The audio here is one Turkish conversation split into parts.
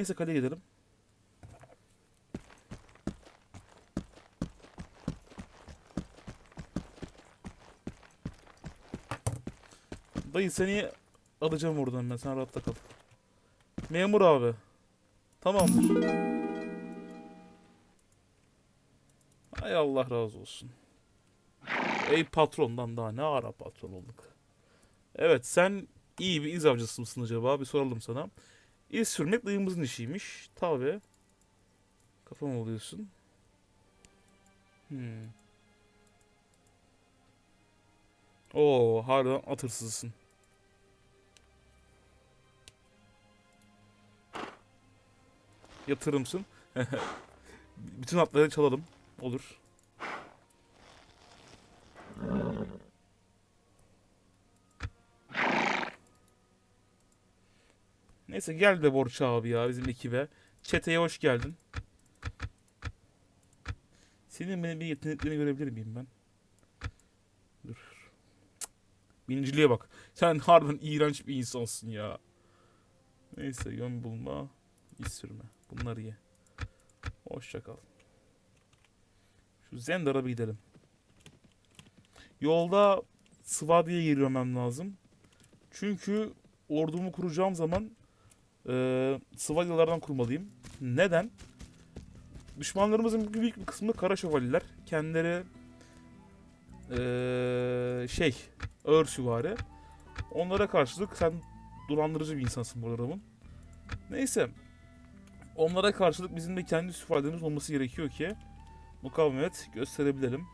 Neyse kaleye gidelim. Dayı seni alacağım oradan ben. Sen rahatta kal. Memur abi. Tamamdır. Ay Allah razı olsun. Ey patrondan daha ne ara patron olduk. Evet sen iyi bir iz avcısı mısın acaba? Bir soralım sana. İz sürmek dayımızın işiymiş. Tabi. Kafam oluyorsun. Hmm. Oo, harbiden at hırsızısın. Yatırımsın. Bütün atları çalalım. Olur. Neyse gel de Borç abi ya bizim ekibe. Çeteye hoş geldin. Senin benim bir yeteneklerini görebilir miyim ben? Dur. Birinciliğe bak. Sen harbiden iğrenç bir insansın ya. Neyse yön bulma, iz sürme. Bunları ye. Hoşça kal. Şu Zendar'a bir gidelim. Yolda Svadi'ye girmem lazım. Çünkü ordumu kuracağım zaman eee Svadyalardan kurmalıyım. Neden? Düşmanlarımızın büyük bir kısmı kara şövalyeler. Kendileri eee, şey ağır süvari. Onlara karşılık sen dolandırıcı bir insansın bu adamın. Neyse. Onlara karşılık bizim de kendi süvarilerimiz olması gerekiyor ki mukavemet gösterebilelim.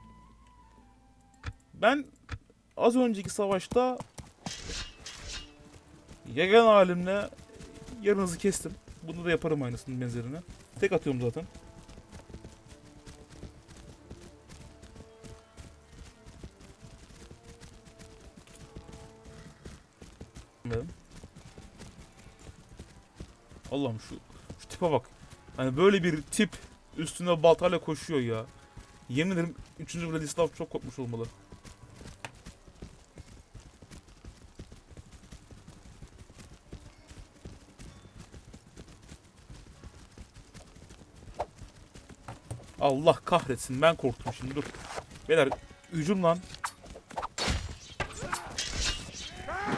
Ben az önceki savaşta Yagan halimle yarınızı kestim. Bunu da yaparım aynısının benzerini. Tek atıyorum zaten. Allah'ım şu, şu tipe bak. Hani böyle bir tip üstüne baltayla koşuyor ya. Yemin ederim 3. Vladislav çok korkmuş olmalı. Allah kahretsin ben korktum şimdi dur. Beyler hücum lan.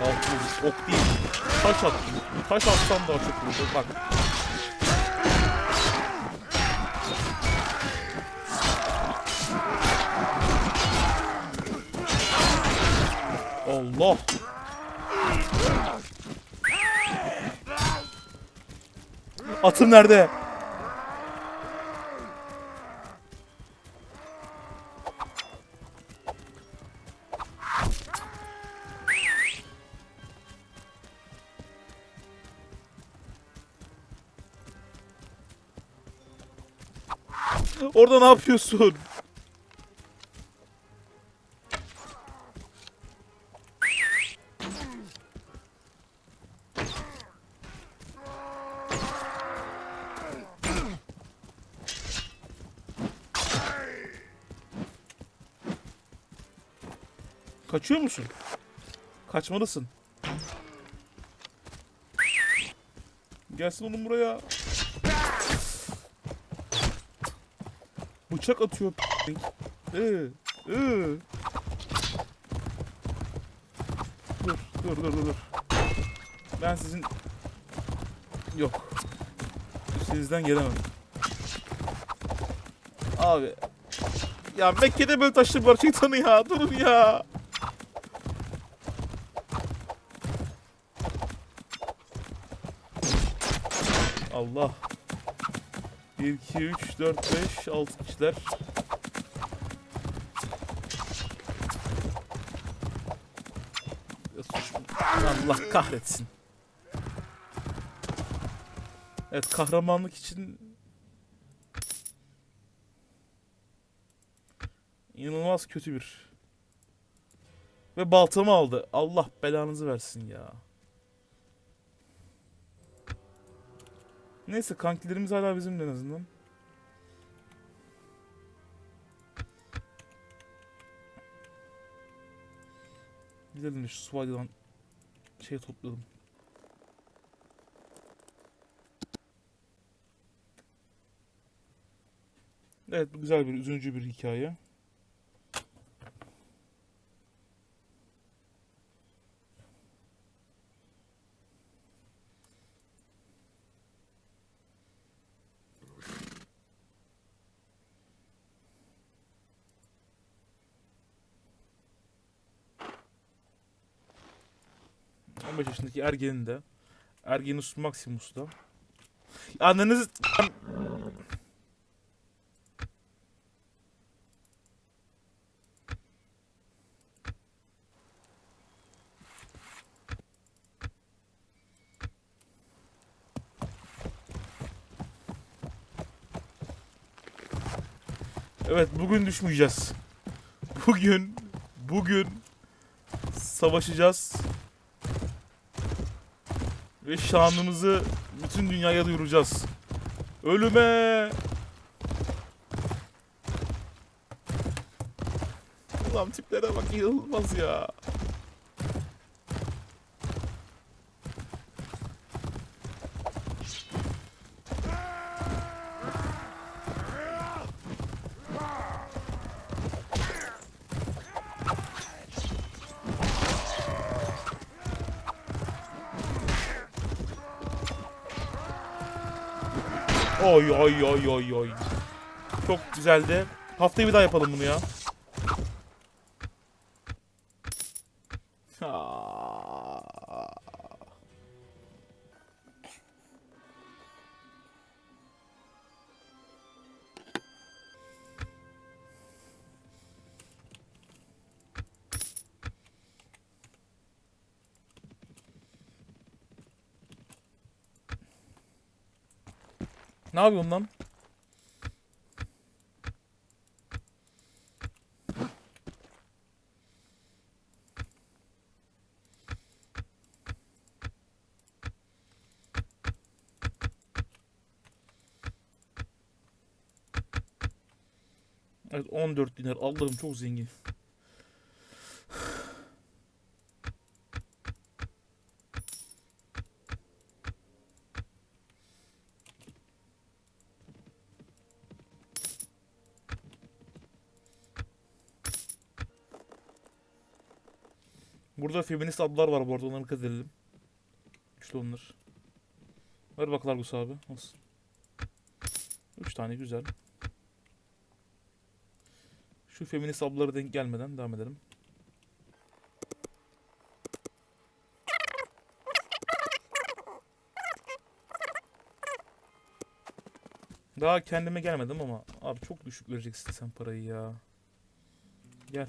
Altı ok değil. Taş attım. Taş atsam daha çok vurdu. Bak. Allah. Atım nerede? Orada ne yapıyorsun? Kaçıyor musun? Kaçmalısın. Gelsin onun buraya. Bıçak atıyor. Ee, ee. Dur, dur, dur, dur, dur. Ben sizin... Yok. Sizden gelemem. Abi. Ya Mekke'de böyle taşlı var şeytanı ya. Durun ya. Allah. 1, 2, 3, 4, 5, 6 kişiler. Allah kahretsin. Evet kahramanlık için inanılmaz kötü bir ve baltamı aldı. Allah belanızı versin ya. Neyse kankilerimiz hala bizimle en azından. Gidelim şu suvalyadan şey toplayalım. Evet bu güzel bir üzüncü bir hikaye. ...15 yaşındaki ergenin de... ...Ergenus Maximus da... ...Anneniz... Evet bugün düşmeyeceğiz. Bugün bugün savaşacağız. Ve şanımızı bütün dünyaya duyuracağız. Ölüme! Ulan tiplere bak inanılmaz ya. Oy oy oy oy oy. Çok güzeldi. Haftaya bir daha yapalım bunu ya. Yapıyorsun lan? Evet 14 dinar. Allah'ım çok zengin. Burada feminist ablalar var bu arada onları dikkat edelim. Güçlü onlar. Ver bak Largus abi. Nasıl? Üç tane güzel. Şu feminist ablalara denk gelmeden devam edelim. Daha kendime gelmedim ama abi çok düşük vereceksin sen parayı ya. Gel.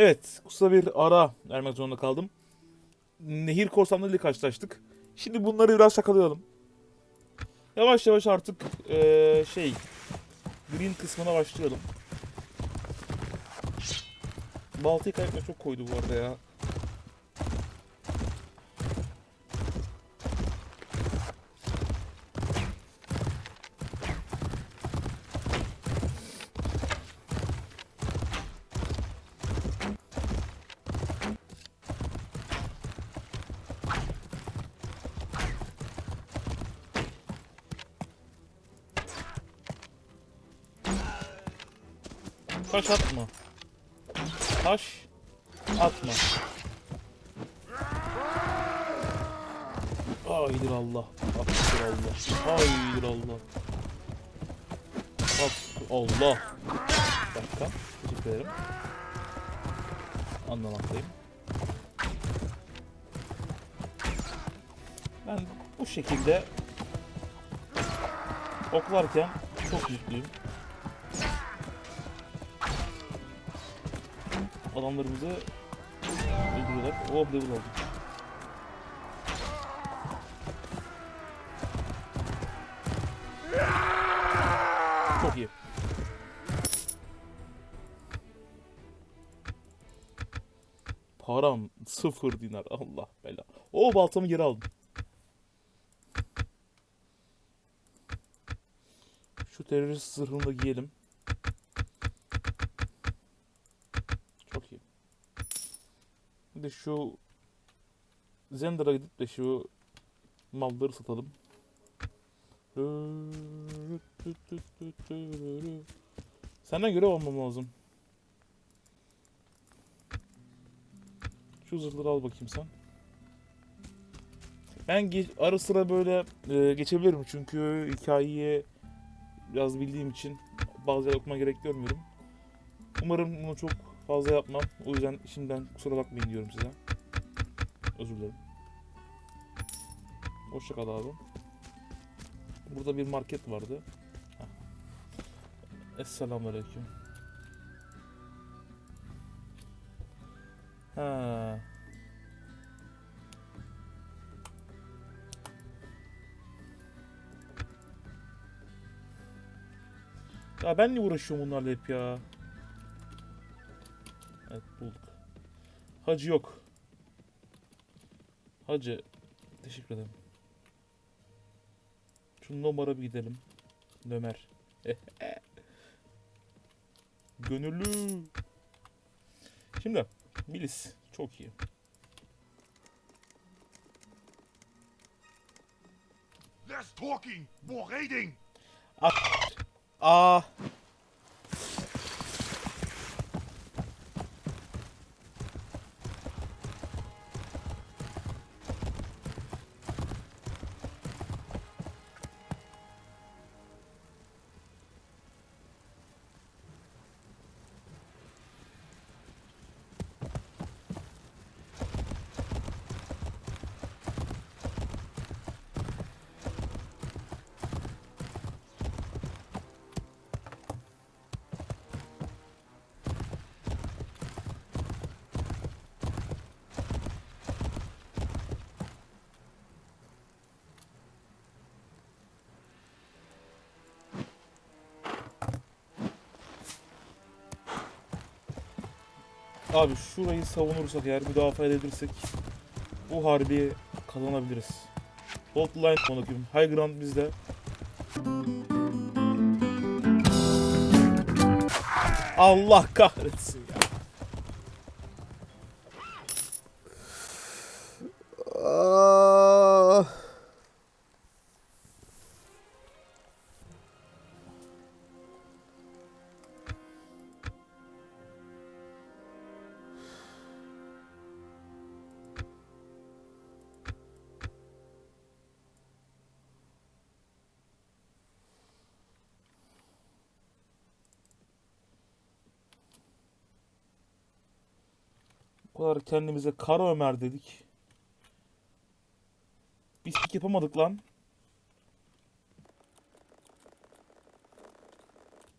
Evet, kısa bir ara vermek zorunda kaldım. Nehir korsanlarıyla karşılaştık. Şimdi bunları biraz şakalayalım. Yavaş yavaş artık eee, şey green kısmına başlayalım. Baltayı kaybetme çok koydu bu arada ya. Taş atma. Taş atma. Haydır Allah. Haydır Allah. Haydır Allah. Bak Allah. Bir dakika. Teşekkür ederim. Anlamaktayım. Ben bu şekilde oklarken çok mutluyum. Adamlarımızı öldürüyorlar. Oh level aldım. Çok iyi. Param sıfır dinar. Allah bela. O baltamı geri aldım. Şu terörist zırhını da giyelim. Çok iyi. De şu Zender'a gidip de şu malları satalım. Rırt. Senden görev almam lazım. Şu zırhları al bakayım sen. Ben ara sıra böyle e, geçebilirim çünkü hikayeyi biraz bildiğim için bazı yer okuma gerek görmüyorum. Umarım bunu çok fazla yapmam. O yüzden şimdiden kusura bakmayın diyorum size. Özür dilerim. Hoşça kal abi. Burada bir market vardı. Esselamu Aleyküm. Ha. Ya ben niye uğraşıyorum bunlarla hep ya? Evet bulduk. Hacı yok. Hacı. Teşekkür ederim. Şu numara bir gidelim. Ömer. Gönüllü. Şimdi Bilis çok iyi. Less talking, more reading. Aa. Abi şurayı savunursak eğer müdafaa edebilirsek bu harbi kazanabiliriz. Bolt line konukuyum. High ground bizde. Allah kahretsin kadar kendimize Kara Ömer dedik. Biz pik yapamadık lan.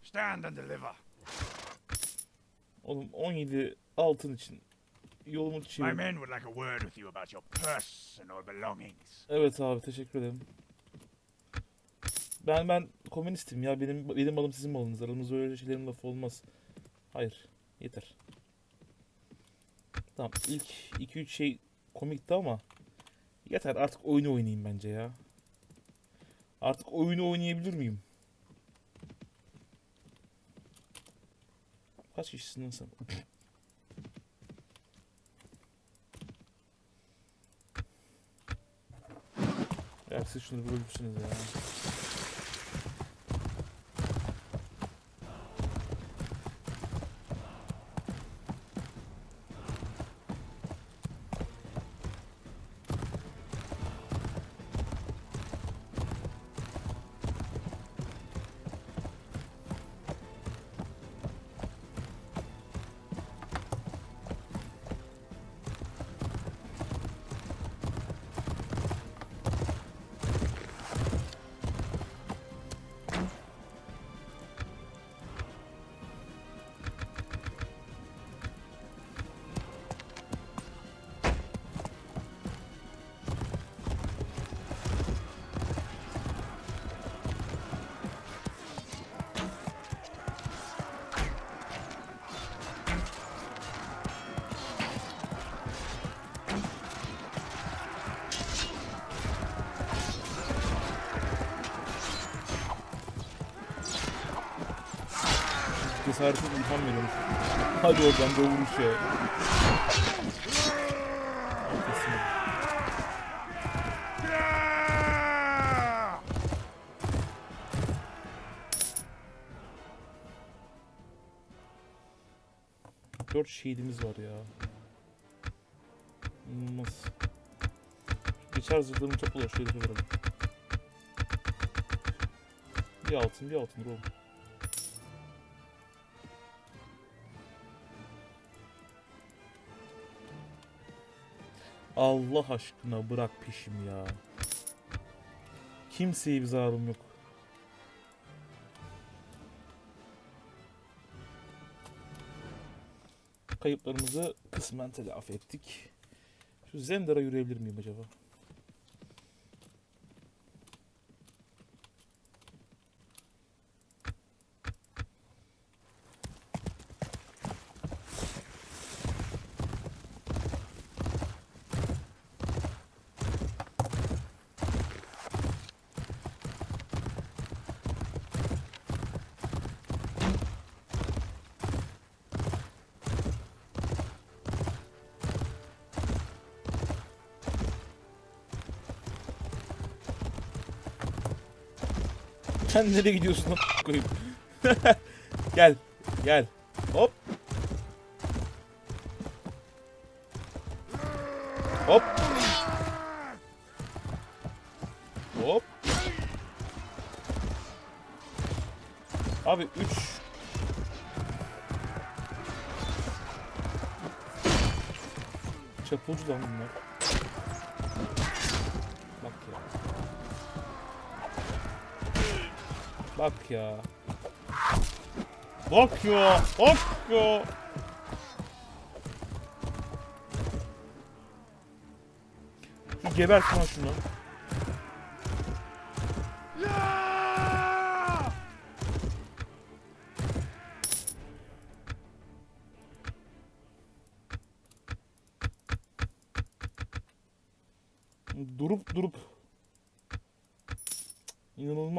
Stand and deliver. Oğlum 17 altın için yolumu My çevir. men would like a word with you about your personal belongings. Evet abi teşekkür ederim. Ben ben komünistim ya benim benim malım sizin malınız. Aramızda öyle şeylerin lafı olmaz. Hayır. Yeter. Tamam ilk 2-3 şey komikti ama yeter artık oyunu oynayayım bence ya. Artık oyunu oynayabilir miyim? Kaç kişisin sen? Ya siz şunu bölmüşsünüz ya. cesaretin ilham veriyormuş. Hadi oradan doğuruş ya. Dört şehidimiz var ya. İnanılmaz. Geçer zırhlarını topla şöyle bir Bir altın bir altın oğlum. Allah aşkına bırak peşim ya. Kimseye bir zararım yok. Kayıplarımızı kısmen telafi ettik. Şu Zendar'a yürüyebilir miyim acaba? Sen nereye gidiyorsun koyayım? gel, gel. Hop. Hop. Hop. Abi 3 Çapulcu lan bunlar. Bak ya. Bak ya. Bak ya. Şu gebert lan şunu. Durup durup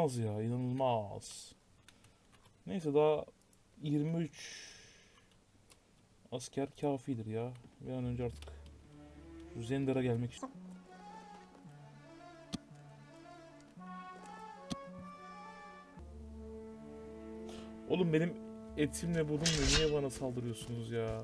İnanılmaz ya, inanılmaz. Neyse daha 23 asker kafidir ya. Bir an önce artık şu Zendar'a gelmek istiyorum. Oğlum benim etimle budumla niye bana saldırıyorsunuz ya?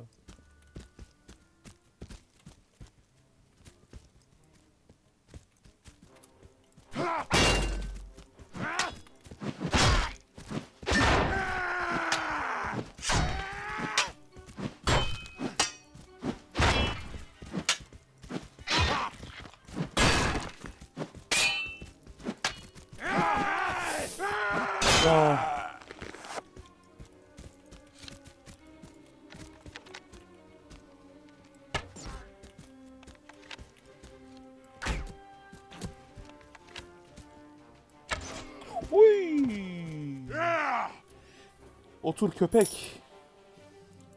Otur köpek.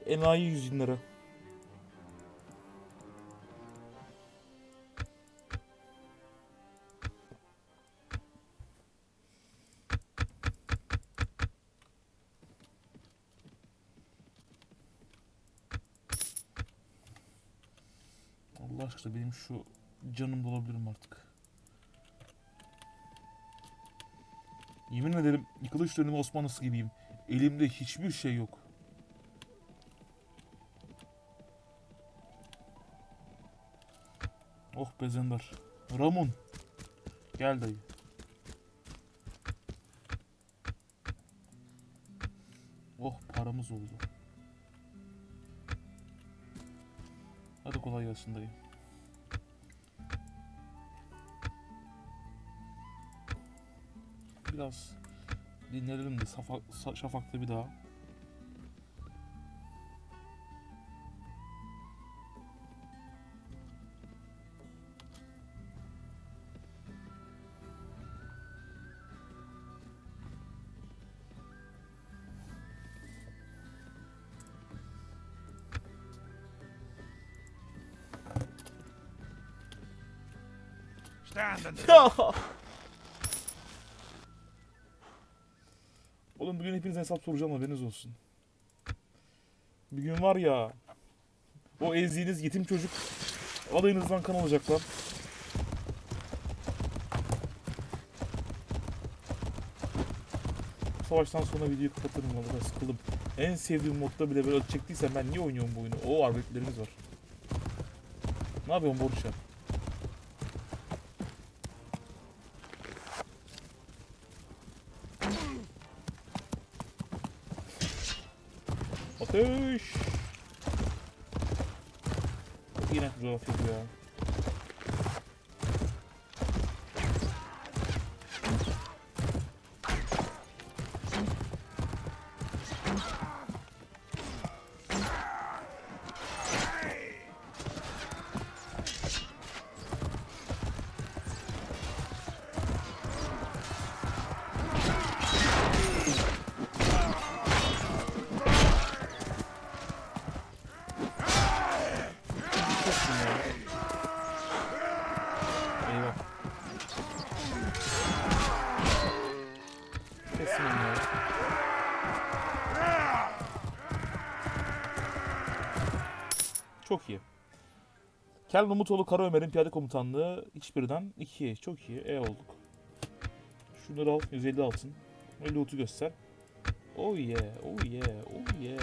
Enayi yüzünlere. Allah aşkına benim şu canım dolabilirim artık. Yemin ederim yıkılış dönemi Osmanlısı gibiyim. Elimde hiçbir şey yok. Oh be Zendar. Ramon. Gel dayı. Oh paramız oldu. Hadi kolay gelsin dayı. Biraz dinlenelim de safa, sa- şafakta bir daha. Stand and Oğlum bugün hepinize hesap soracağım haberiniz olsun. Bir gün var ya o ezdiğiniz yetim çocuk alayınızdan kan alacaklar. savaştan sonra videoyu kapatırım valla sıkıldım. En sevdiğim modda bile böyle çektiysem ben niye oynuyorum bu oyunu? Oo arbeletlerimiz var. Ne yapıyorsun Boruşa? Yine coğrafya ya. Çok iyi. Kel Mamutoğlu Kara Ömer'in piyade komutanlığı hiçbirden 2'ye. Çok iyi. E olduk. Şunları al. 150 altın. 50 otu göster. Oh yeah. Oh yeah. Oh yeah.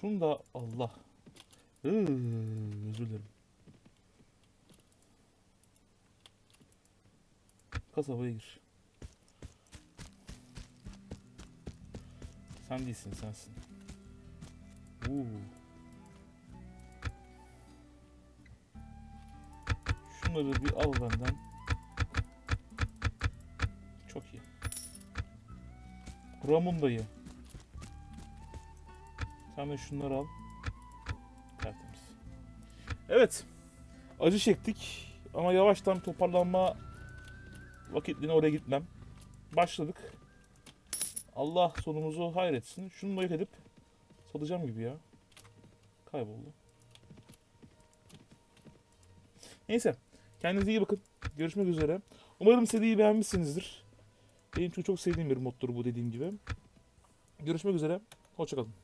Şunu da Allah. Iıı, özür dilerim. Kasabaya gir. Sen değilsin sensin. Oo. Şunları bir al benden. Çok iyi. Ramunda'yı. Sen de şunları al. Tertemiz. Evet. Acı çektik. Ama yavaştan toparlanma vakitliğine oraya gitmem. Başladık. Allah sonumuzu hayretsin. Şunu da yok edip satacağım gibi ya. Kayboldu. Neyse. Kendinize iyi bakın. Görüşmek üzere. Umarım seriyi beğenmişsinizdir. Benim çok çok sevdiğim bir moddur bu dediğim gibi. Görüşmek üzere. Hoşçakalın.